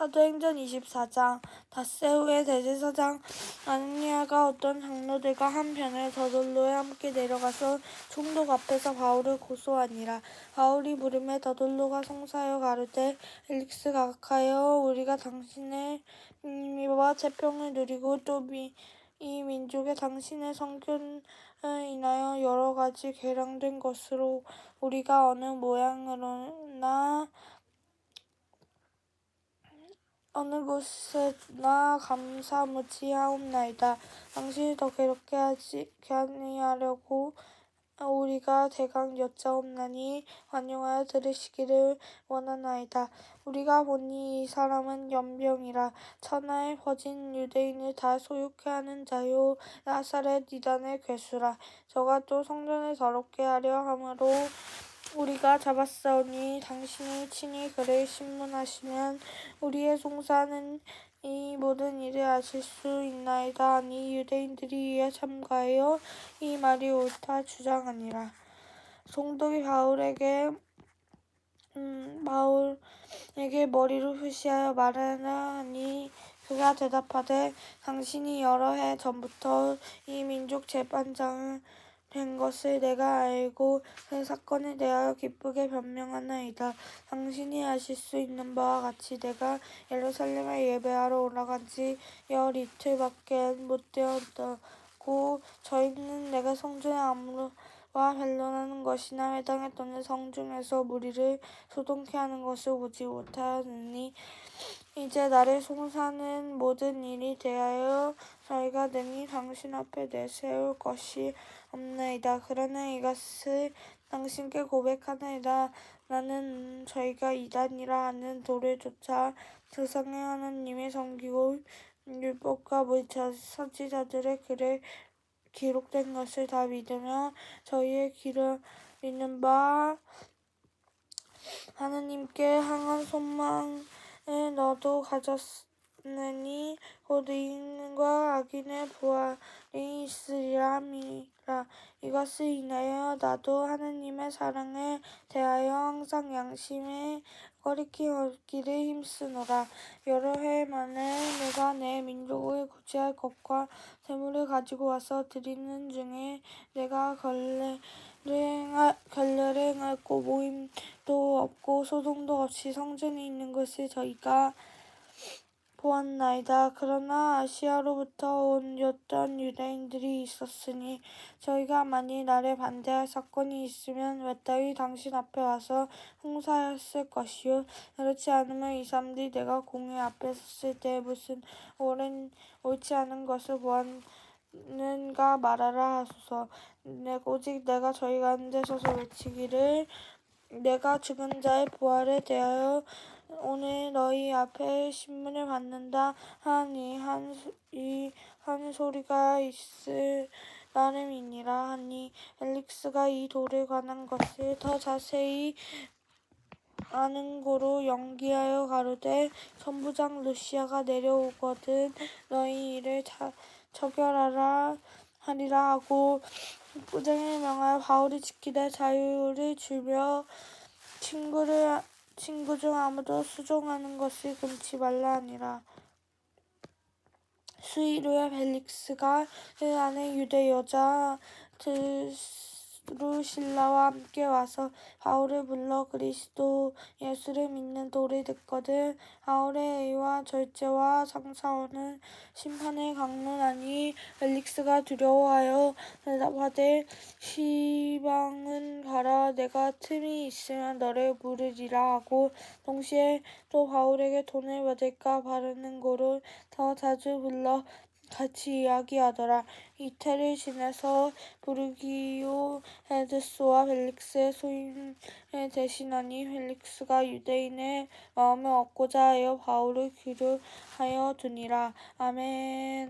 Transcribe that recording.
사도행전 24장 닷새 후에 대제사장 아느니아가 어떤 장로들과 한편에 더돌로에 함께 내려가서 총독 앞에서 바울을 고소하니라. 바울이 물음에 더돌로가 송사하여 가로되 펠릭스 각하여 우리가 당신의 미와 채평을 누리고 또이 민족의 당신의 성결을 인하여 여러 가지 계량된 것으로 우리가 어느 모양으로나 어느 곳에나 감사무치하옵나이다. 당신을 더 괴롭게 하지 아니하려고 우리가 대강 여짜옵나니 관용하여 들으시기를 원하나이다. 우리가 보니 이 사람은 연병이라 천하에 퍼진 유대인을 다 소욕케 하는 자요 나사렛 이단의 괴수라. 저가 또 성전을 더럽게 하려 함으로 우리가 잡았사오니 당신이 친히 그를 심문하시면 우리의 송사하는 이 모든 일을 아실 수 있나이다 하니 유대인들이 이에 참가하여 이 말이 옳다 주장하니라. 총독이 바울에게 음, 바울에게 머리를 푸시하여 말하라 하니 그가 대답하되 당신이 여러 해 전부터 이 민족 재판장을 된 것을 내가 알고 그 사건에 대하여 기쁘게 변명하나이다. 당신이 아실 수 있는 바와 같이 내가 예루살렘에 예배하러 올라간 지 열 이틀밖에 못 되었다고 저희는 내가 성전의 아무와 변론하는 것이나 회당에 또는 성중에서 무리를 소동케 하는 것을 보지 못하였느니 이제 나를 송사하는 모든 일에 대하여 저희가 능히 당신 앞에 내세울 것이 없나이다. 그러나 이것을 당신께 고백하나이다. 나는 저희가 이단이라 하는 도를 쫓아 세상의 하나님을 섬기고 율법과 및 선지자들의 글에 기록된 것을 다 믿으며 저희의 길을 믿는 바 하나님께 향한 소망 을 너도 가졌 느니 곧 의인과 악인의 부활이 있으리라. 이것을 인하여 나도 하나님의 사랑에 대하여 항상 양심에 거리낌 없기를 힘쓰노라. 여러 해 만에 내가 내 민족을 구제할 것과 제물을 가지고 와서 드리는 중에 내가 결례를 행하였고 모임도 없고 소동도 없이 성전에 있는 것을 저희가 보았나이다. 그러나 아시아로부터 온 어떤 유대인들이 있었으니 저희가 만일 나를 반대할 사건이 있으면 외따위 당신 앞에 와서 홍사하였을 것이요 그렇지 않으면 이 사람들이 내가 공회 앞에 섰을 때에 무슨 옳지 않은 것을 보았 는가 말하라 하소서. 오직 내가 저희 가운데 서서 외치기를 내가 죽은 자의 부활에 대하여 오늘 너희 앞에 신문을 받는다 하니 이한 소리가 있을 나름이니라 하니 펠릭스가 이 돌에 관한 것을 더 자세히 아는 고로 연기하여 가로되 천부장 루시아가 내려오거든 너희 이를 처결하라 하리라 하고 국부장에 명하여 바울이 지키되 자유를 주며 친구 중 아무도 수종하는 것을 금치 말라 하니라. 후에 벨릭스가 그 아내 유대 여자 드 루실라와 함께 와서 바울을 불러 그리스도 예수를 믿는 도를 듣거든 바울의 의와 절제와 상사오는 심판을 강론하니 벨릭스가 두려워하여 대답하되 시방은 가라 내가 틈이 있으면 너를 부르리라 하고 동시에 또 바울에게 돈을 받을까 바라는 고로 더 자주 불러 같이 이야기하더라. 이태를 지내서 부르기오 헤드스와 펠릭스의 소임을 대신하니 펠릭스가 유대인의 마음을 얻고자 하여 바울을 귀로하여 두니라. 아멘